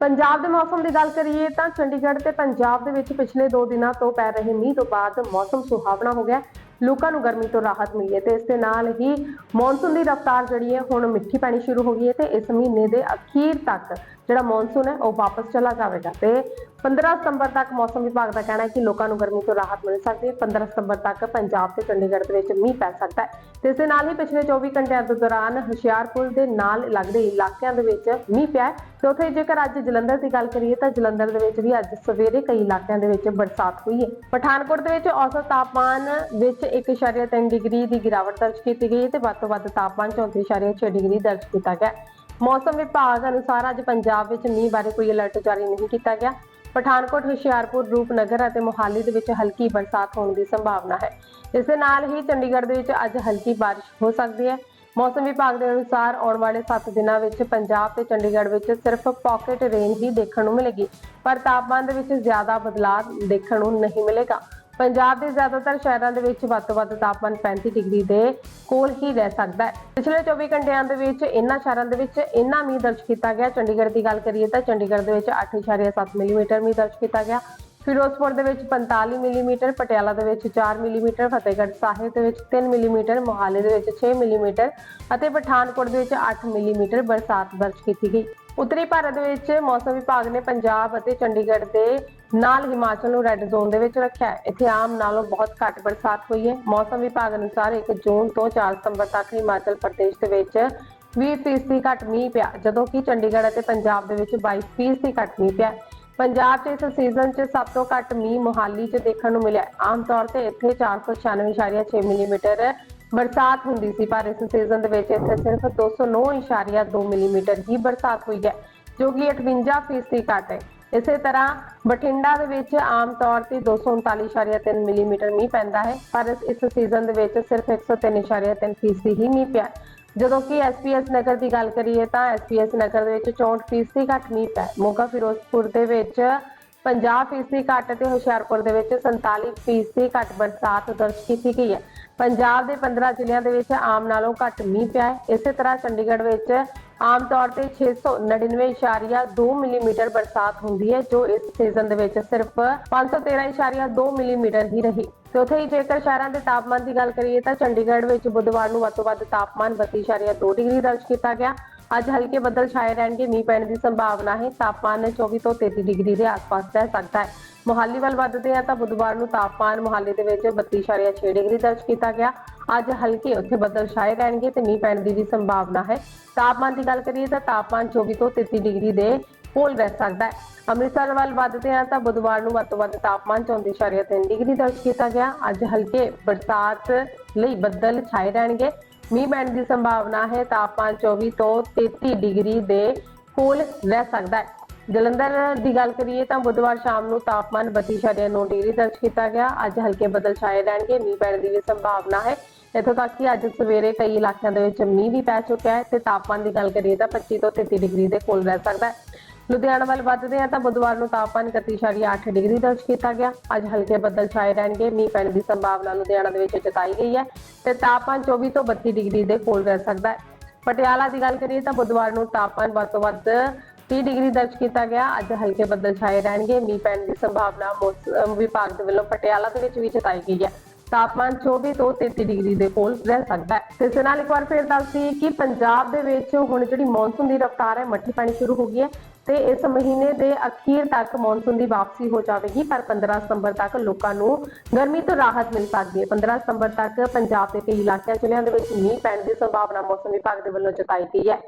ਪੰਜਾਬ ਦੇ ਮੌਸਮ ਦੀ ਗੱਲ ਕਰੀਏ ਤਾਂ ਚੰਡੀਗੜ੍ਹ ਤੇ ਪੰਜਾਬ ਦੇ ਵਿੱਚ ਪਿਛਲੇ 2 ਦਿਨਾਂ ਤੋਂ ਪੈ ਰਹੇ ਮੀਂਹ ਤੋਂ ਬਾਅਦ ਮੌਸਮ ਸੁਹਾਵਣਾ ਹੋ ਗਿਆ। ਲੋਕਾਂ ਨੂੰ ਗਰਮੀ ਤੋਂ ਰਾਹਤ ਮਿਲੀ ਹੈ ਤੇ ਇਸ ਦੇ ਨਾਲ ਹੀ ਮੌਨਸੂਨ ਦੀ ਰਫ਼ਤਾਰ ਜਿਹੜੀ ਹੈ ਹੁਣ ਮਿੱਠੀ ਪੈਣੀ ਸ਼ੁਰੂ ਹੋ ਗਈ ਹੈ ਤੇ ਇਸ ਮਹੀਨੇ ਦੇ ਅਖੀਰ ਤੱਕ ਜਿਹੜਾ ਮੌਨਸੂਨ ਹੈ ਉਹ ਵਾਪਸ ਚਲਾ ਜਾਵੇਗਾ ਤੇ 15 ਸਤੰਬਰ ਤੱਕ ਮੌਸਮ ਵਿਭਾਗ ਦਾ ਕਹਿਣਾ ਹੈ ਕਿ ਲੋਕਾਂ ਨੂੰ ਗਰਮੀ ਤੋਂ ਰਾਹਤ ਮਿਲ ਸਕਦੀ ਹੈ। 15 ਸਤੰਬਰ ਤੱਕ ਪੰਜਾਬ ਤੇ ਚੰਡੀਗੜ੍ਹ ਦੇ ਵਿੱਚ ਮੀਂਹ ਪੈ ਸਕਦਾ ਹੈ। ਤੇ ਇਸ ਦੇ ਨਾਲ ਹੀ ਪਿਛਲੇ 24 ਘੰਟਿਆਂ ਦੇ ਦੌਰਾਨ ਹੁਸ਼ਿਆਰਪੁਰ ਦੇ ਨਾਲ ਲੱਗਦੇ ਇਲਾਕਿਆਂ ਦੇ ਵਿੱਚ ਮੀਂਹ ਪਿਆ ਹੈ। ਤੇ ਉੱਥੇ ਜੇਕਰ ਅੱਜ ਜਲੰਧਰ ਦੀ ਗੱਲ ਕਰੀਏ ਤਾਂ ਜਲੰਧਰ ਦੇ ਵਿੱਚ ਵੀ ਅੱਜ ਸਵੇਰੇ ਕਈ ਇਲਾਕਿਆਂ ਦੇ ਵਿੱਚ ਬਰਸਾਤ ਹੋਈ ਹੈ। ਪਠਾਨਕੋਟ ਦੇ ਵਿੱਚ ਔਸਤ ਤਾਪਮਾਨ ਵਿੱਚ 1.3 ਡਿਗਰੀ ਦੀ ਗਿਰਾਵਟ ਦਰਜ ਕੀਤੀ ਗਈ ਹੈ ਤੇ ਵੱਧ ਤੋਂ ਵੱਧ ਤਾਪਮਾਨ 34.6 ਡਿਗਰੀ ਦਰਜ ਕੀਤਾ ਗਿਆ ਮੌਸਮ ਵਿਭਾਗ ਅਨੁਸਾਰ ਅੱਜ ਪੰਜਾਬ ਵਿੱਚ ਮੀਂਹ ਬਾਰੇ ਕੋਈ ਅਲਰਟ ਜਾਰੀ ਨਹੀਂ ਕੀਤਾ ਗਿਆ। ਪਠਾਨਕੋਟ, ਹੁਸ਼ਿਆਰਪੁਰ, ਰੂਪਨਗਰ ਅਤੇ ਮੋਹਾਲੀ ਦੇ ਵਿੱਚ ਹਲਕੀ ਬਰਸਾਤ ਹੋਣ ਦੀ ਸੰਭਾਵਨਾ ਹੈ। ਇਸ ਦੇ ਨਾਲ ਹੀ ਚੰਡੀਗੜ੍ਹ ਦੇ ਵਿੱਚ ਅੱਜ ਹਲਕੀ ਬਾਰਿਸ਼ ਹੋ ਸਕਦੀ ਹੈ। ਮੌਸਮ ਵਿਭਾਗ ਦੇ ਅਨੁਸਾਰ ਆਉਣ ਵਾਲੇ 7 ਦਿਨਾਂ ਵਿੱਚ ਪੰਜਾਬ ਤੇ ਚੰਡੀਗੜ੍ਹ ਵਿੱਚ ਸਿਰਫ ਪਾਕਟ ਰੇਨ ਹੀ ਦੇਖਣ ਨੂੰ ਮਿਲੇਗੀ, ਪਰ ਤਾਪਮਾਨ ਦੇ ਵਿੱਚ ਜ਼ਿਆਦਾ ਬਦਲਾਅ ਦੇਖਣ ਨੂੰ ਨਹੀਂ ਮਿਲੇਗਾ। ਪੰਜਾਬ ਦੇ ਜ਼ਿਆਦਾਤਰ ਸ਼ਹਿਰਾਂ ਦੇ ਵਿੱਚ ਵੱਧ ਤੋਂ ਵੱਧ ਤਾਪਮਾਨ 35 ਡਿਗਰੀ ਦੇ ਕੋਲ ਹੀ ਰਹਿ ਸਕਦਾ ਹੈ। ਪਿਛਲੇ 24 ਘੰਟਿਆਂ ਦੇ ਵਿੱਚ ਇਹਨਾਂ ਸ਼ਹਿਰਾਂ ਦੇ ਵਿੱਚ ਇੰਨਾ ਮੀਂਹ ਦਰਜ ਕੀਤਾ ਗਿਆ। ਚੰਡੀਗੜ੍ਹ ਦੀ ਗੱਲ ਕਰੀਏ ਤਾਂ ਚੰਡੀਗੜ੍ਹ ਦੇ ਵਿੱਚ 8.7 ਮਿਲੀਮੀਟਰ ਮੀਂਹ ਦਰਜ ਕੀਤਾ ਗਿਆ। ਫਿਰੋਜ਼ਪੁਰ ਦੇ ਵਿੱਚ 45 ਮਿਲੀਮੀਟਰ, ਪਟਿਆਲਾ ਦੇ ਵਿੱਚ 4 ਮਿਲੀਮੀਟਰ, ਫਤਿਹਗੜ੍ਹ ਸਾਹਿਬ ਦੇ ਵਿੱਚ 3 ਮਿਲੀਮੀਟਰ, ਮੋਹਾਲੀ ਦੇ ਵਿੱਚ 6 ਮਿਲੀਮੀਟਰ ਅਤੇ ਪਠਾਨਕੋਟ ਦੇ ਵਿੱਚ 8 ਮਿਲੀਮੀਟਰ ਬਰਸਾਤ ਦਰਜ ਕੀਤੀ ਗਈ। ਉੱਤਰੀ ਭਾਰਤ ਵਿੱਚ ਮੌਸਮ ਵਿਭਾਗ ਨੇ ਪੰਜਾਬ ਅਤੇ ਚੰਡੀਗੜ੍ਹ ਦੇ ਨਾਲ ਹਿਮਾਚਲ ਨੂੰ ਰੈੱਡ ਜ਼ੋਨ ਦੇ ਵਿੱਚ ਰੱਖਿਆ ਹੈ। ਇੱਥੇ ਆਮ ਨਾਲੋਂ ਬਹੁਤ ਘੱਟ ਬਰਸਾਤ ਹੋਈ ਹੈ। ਮੌਸਮ ਵਿਭਾਗ ਅਨੁਸਾਰ 1 ਜੂਨ ਤੋਂ 4 ਸਤੰਬਰ ਤੱਕ ਹਿਮਾਚਲ ਪ੍ਰਦੇਸ਼ ਦੇ ਵਿੱਚ 20% ਘੱਟ ਮੀਂਹ ਪਿਆ, ਜਦੋਂ ਕਿ ਚੰਡੀਗੜ੍ਹ ਅਤੇ ਪੰਜਾਬ ਦੇ ਵਿੱਚ 22% ਘੱਟ ਮੀਂਹ ਪਿਆ। ਪੰਜਾਬ 'ਚ ਇਸ ਸੀਜ਼ਨ 'ਚ ਸਭ ਤੋਂ ਘੱਟ ਮੀਂਹ ਮੋਹਾਲੀ 'ਚ ਦੇਖਣ ਨੂੰ ਮਿਲਿਆ ਆਮ ਤੌਰ ਤੇ ਇੱਥੇ 496.6 ਮਿਲੀਮੀਟਰ ਬਰਸਾਤ ਹੁੰਦੀ ਸੀ, ਪਰ ਇਸ ਸੀਜ਼ਨ ਦੇ ਵਿੱਚ ਇੱਥੇ ਸਿਰਫ 209.2 ਮਿਲੀਮੀਟਰ ਹੀ ਬਰਸਾਤ ਹੋਈ ਹੈ, ਜੋ ਕਿ 58% ਘੱਟ ਹੈ। ਇਸੇ ਤਰ੍ਹਾਂ ਬਠਿੰਡਾ ਦੇ ਵਿੱਚ ਆਮ ਤੌਰ ਤੇ 239.3 ਮਿਲੀਮੀਟਰ ਮੀਂਹ ਪੈਂਦਾ ਹੈ, ਪਰ ਇਸ- ਸੀਜ਼ਨ ਦੇ ਵਿੱਚ ਸਿਰਫ 103.3% ਹੀ ਮੀਂਹ ਪਿਆ ਜਦੋਂ ਕਿ ਐਸਪੀਐਸ ਨਗਰ ਦੀ ਗੱਲ ਕਰੀਏ ਤਾਂ ਐਸਪੀਐਸ ਨਗਰ ਦੇ ਵਿੱਚ 64% ਘੱਟ ਮੀਂਹ ਪਿਆ ਮੋਗਾ ਫਿਰੋਜ਼ਪੁਰ ਦੇ ਵਿੱਚ 50% ਘੱਟ ਤੇ ਹੁਸ਼ਿਆਰਪੁਰ ਦੇ ਵਿੱਚ 47% ਘੱਟ ਬਰਸਾਤ ਦਰਜ ਕੀਤੀ ਗਈ ਹੈ। ਪੰਜਾਬ ਦੇ 15 ਜ਼ਿਲ੍ਹਿਆਂ ਦੇ ਵਿੱਚ ਆਮ ਨਾਲੋਂ ਘੱਟ ਮੀਂਹ ਪਿਆ ਹੈ। ਇਸੇ ਤਰ੍ਹਾਂ ਚੰਡੀਗੜ੍ਹ ਵਿੱਚ ਆਮ ਤੌਰ ਤੇ 699.2 ਮਿਲੀਮੀਟਰ ਬਰਸਾਤ ਹੁੰਦੀ ਹੈ, ਜੋ ਇਸ ਸੀਜ਼ਨ ਦੇ ਵਿੱਚ ਸਿਰਫ 513.2 ਮਿਲੀਮੀਟਰ ਹੀ ਰਹੀ। ਤੇ ਉੱਥੇ ਹੀ ਜੇਕਰ ਸ਼ਹਿਰਾਂ ਦੇ ਤਾਪਮਾਨ ਦੀ ਗੱਲ ਕਰੀਏ ਤਾਂ ਚੰਡੀਗੜ੍ਹ ਵਿੱਚ ਬੁੱਧਵਾਰ ਨੂੰ ਵੱਧ ਤੋਂ ਵੱਧ ਤਾਪਮਾਨ 32.2 ਡਿਗਰੀ ਦਰਜ ਕੀਤਾ ਗਿਆ। ਅੱਜ ਹਲਕੇ ਬੱਦਲ ਛਾਏ ਰਹਿਣਗੇ, ਮੀਂਹ ਪੈਣ ਦੀ ਸੰਭਾਵਨਾ ਹੈ, ਤਾਪਮਾਨ 24 ਤੋਂ 33 ਡਿਗਰੀ ਦੇ ਆਸ-ਪਾਸ ਰਹਿ ਸਕਦਾ ਹੈ। ਮੋਹਾਲੀ ਵੱਲ ਵੱਧਦੇ ਆ ਤਾਂ ਬੁੱਧਵਾਰ ਨੂੰ ਤਾਪਮਾਨ ਮੋਹਾਲੀ ਦੇ ਵਿੱਚ 32.6 ਡਿਗਰੀ ਦਰਜ ਕੀਤਾ ਗਿਆ। ਅੱਜ ਹਲਕੇ ਉੱਥੇ ਬੱਦਲ ਛਾਏ ਰਹਿਣਗੇ ਤੇ ਮੀਂਹ ਪੈਣ ਦੀ ਵੀ ਸੰਭਾਵਨਾ ਹੈ। ਤਾਪਮਾਨ ਦੀ ਗੱਲ ਕਰੀਏ ਤਾਂ ਤਾਪਮਾਨ 24 ਤੋਂ 33 ਡਿਗਰੀ ਦੇ ਕੋਲ ਰਹਿ ਸਕਦਾ ਹੈ। ਅੰਮ੍ਰਿਤਸਰ ਵੱਲ ਵੱਧਦੇ ਆ ਤਾਂ ਬੁੱਧਵਾਰ ਨੂੰ ਵੱਧ ਤੋਂ ਵੱਧ ਤਾਪਮਾਨ 34.3 ਡਿਗਰੀ ਦਰਜ ਕੀਤਾ ਗਿਆ। ਅੱਜ ਹਲਕੇ ਬਰਸਾਤ ਲਈ ਬੱਦਲ ਛਾਏ ਰਹਿਣਗੇ। ਮੀਂਹ ਪੈਣ ਦੀ ਸੰਭਾਵਨਾ ਹੈ ਤਾਪਮਾਨ 24 ਤੋਂ 33 ਡਿਗਰੀ ਦੇ ਕੋਲ ਰਹਿ ਸਕਦਾ ਹੈ। ਜਲੰਧਰ ਦੀ ਗੱਲ ਕਰੀਏ ਤਾਂ ਬੁੱਧਵਾਰ ਸ਼ਾਮ ਨੂੰ ਤਾਪਮਾਨ 32.9 ਡਿਗਰੀ ਦਰਜ ਕੀਤਾ ਗਿਆ। ਅੱਜ ਹਲਕੇ ਬੱਦਲ ਛਾਏ ਰਹਿਣਗੇ, ਮੀਂਹ ਪੈਣ ਦੀ ਵੀ ਸੰਭਾਵਨਾ ਹੈ। ਇੱਥੋਂ ਤੱਕ ਕਿ ਅੱਜ ਸਵੇਰੇ ਕਈ ਇਲਾਕਿਆਂ ਦੇ ਵਿੱਚ ਮੀਂਹ ਵੀ ਪੈ ਚੁੱਕਿਆ ਹੈ ਤੇ ਤਾਪਮਾਨ ਦੀ ਗੱਲ ਕਰੀਏ ਤਾਂ 25 ਤੋਂ 33 ਡਿਗਰੀ ਦੇ ਕੋਲ ਰਹਿ ਸਕਦਾ ਹੈ। ਲੁਧਿਆਣਾ ਵੱਲ ਵੱਧਦੇ ਆ ਤਾਂ ਬੁੱਧਵਾਰ ਨੂੰ ਤਾਪਮਾਨ 31.8 ਡਿਗਰੀ ਦਰਜ ਕੀਤਾ ਗਿਆ। ਅੱਜ ਹਲਕੇ ਬੱਦਲ ਛਾਏ ਰਹਿਣਗੇ। ਮੀਂਹ ਪੈਣ ਦੀ ਸੰਭਾਵਨਾ ਲੁਧਿਆਣਾ ਦੇ ਵਿੱਚ ਜਤਾਈ ਗਈ ਹੈ ਤੇ ਤਾਪਮਾਨ 24 ਤੋਂ 32 ਡਿਗਰੀ ਦੇ ਕੋਲ ਰਹਿ ਸਕਦਾ ਹੈ। ਪਟਿਆਲਾ ਦੀ ਗੱਲ ਕਰੀਏ ਤਾਂ ਬੁੱਧਵਾਰ ਨੂੰ ਤਾਪਮਾਨ ਵੱਧ ਤੋਂ ਵੱਧ 30 ਡਿਗਰੀ ਦਰਜ ਕੀਤਾ ਗਿਆ। ਅੱਜ ਹਲਕੇ ਬੱਦਲ ਛਾਏ ਰਹਿਣਗੇ। ਮੀਂਹ ਪੈਣ ਦੀ ਸੰਭਾਵਨਾ ਮੌਸਮ ਵਿਭਾਗ ਦੇ ਵੱਲੋਂ ਪਟਿਆਲਾ ਦੇ ਵਿੱਚ ਵੀ ਜਤਾਈ ਗਈ ਹੈ। ਤਾਪਮਾਨ 24 ਤੋਂ 33 ਡਿਗਰੀ ਦੇ ਕੋਲ ਰਹਿ ਸਕਦਾ ਹੈ। ਤੇ ਇਸ ਨਾਲ ਇੱਕ ਵਾਰ ਫਿਰ ਦੱਸਦੀ ਕਿ ਪੰਜਾਬ ਦੇ ਵਿੱਚ ਹੁਣ ਜਿਹੜੀ ਮੌਨਸੂਨ ਦੀ ਰਫ਼ਤਾਰ ਹੈ, ਮੱਠੀ ਪੈਣੀ ਸ਼ੁਰੂ ਹੋ ਗਈ ਹੈ। ਤੇ ਇਸ ਮਹੀਨੇ ਦੇ ਅਖੀਰ ਤੱਕ ਮੌਨਸੂਨ ਦੀ ਵਾਪਸੀ ਹੋ ਜਾਵੇਗੀ, ਪਰ 15 ਸਤੰਬਰ ਤੱਕ ਲੋਕਾਂ ਨੂੰ ਗਰਮੀ ਤੋਂ ਰਾਹਤ ਮਿਲ ਸਕਦੀ ਹੈ। 15 ਸਤੰਬਰ ਤੱਕ ਪੰਜਾਬ ਦੇ ਕਈ ਇਲਾਕਿਆਂ, ਜ਼ਿਲ੍ਹਿਆਂ ਦੇ ਵਿੱਚ ਮੀਂਹ ਪੈਣ ਦੀ ਸੰਭਾਵਨਾ ਮੌਸਮ ਵਿਭਾਗ ਦੇ ਵੱਲੋਂ ਜਤਾਈ ਗਈ ਹੈ।